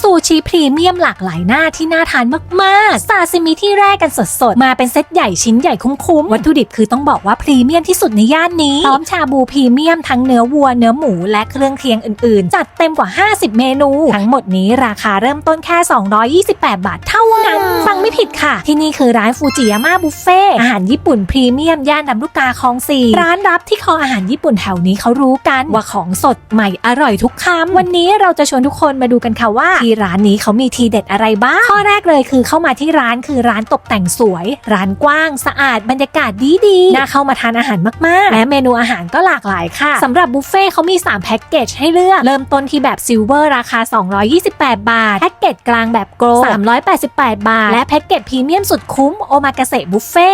ซูชิพรีเมียมหลากหลายหน้าที่น่าทานมากๆซาซิมิที่แรกกันสดๆ มาเป็นเซตใหญ่ชิ้นใหญ่คุ้มๆ วัตถุดิบคือต้องบอกว่าพรีเมียมที่สุดในย่านนี้ พร้อมชาบูพรีเมียมทั้งเนื้อวัวเนื้อหมูและเครื่องเคียงอื่นๆ จัดเต็มกว่า 50 เมนู ทั้งหมดนี้ราคาเริ่มต้นแค่ 228 บาทเท่านั้น ฟังไม่ผิดค่ะ ที่นี่คือร้านฟูจิยาม่าบุฟเฟ่อาหารญี่ปุ่นพรีเมียมย่านลำลูกกาคลองสี่ร้านรับที่คออาหารญี่ปุ่นแถวนี้เขารู้กันว่าของสดใหม่อร่อยทุกคำวันนี้เราจะชวนทุกคนมาดูกันค่ะว่าที่ร้านนี้เขามีทีเด็ดอะไรบ้าง ข้อแรกเลยคือเข้ามาที่ร้านคือร้านตกแต่งสวย ร้านกว้าง สะอาดบรรยากาศดีดีๆน่าเข้ามาทานอาหารมากๆ และเมนูอาหารก็หลากหลายค่ะสำหรับบุฟเฟ่ต์เขามี 3 แพ็กเกจให้เลือก เริ่มต้นที่แบบซิลเวอร์ราคา 228 บาท แพ็กเกจกลางแบบโกลด์388 บาท และแพ็กเกจพรีเมียมสุดคุ้มโอมากาเสะบุฟเฟ่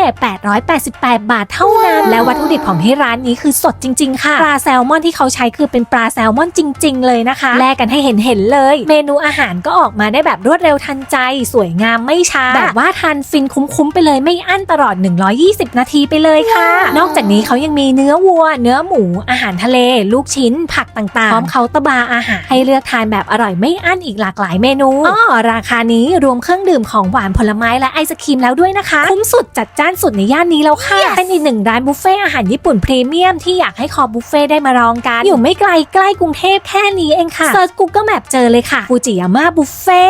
888 บาทเท่านั้น และวัตถุดิบของที่ร้านนี้คือสดจริง ๆ ค่ะปลาแซลมอนที่เขาใช้คือเป็นปลาแซลมอนจริง ๆ เลยนะคะแลกกันให้เห็นเห็นๆเลย เมนูอาหารก็ออกมาได้แบบรวดเร็วทันใจ สวยงามไม่ช้า แบบว่าทานฟินคุ้มๆไปเลยไม่อั้นตลอด 120 นาทีไปเลยค่ะ นอกจากนี้เขายังมีเนื้อวัว เนื้อหมู อาหารทะเล ลูกชิ้น ผักต่างๆ พร้อมเคาน์เตอร์บาร์อาหาร ให้เลือกทานแบบอร่อยไม่อั้นอีกหลากหลายเมนูอ๋อราคานี้รวมเครื่องดื่มของหวานผลไม้และไอศครีมแล้วด้วยนะคะ คุ้มสุดจัดจ้านสุดในย่านนี้แล้วค่ะเป็นอีกหนึ่งร้านบุฟเฟ่อาหารญี่ปุ่นพรีเมียมที่อยากให้คอบุฟเฟ่ได้มาลองกัน อยู่ไม่ไกลใกล้กรุงเทพแค่นี้เองค่ะเซิร์ช Google Map เจอเลยค่ะฟูจิยาม่าบุฟเฟ่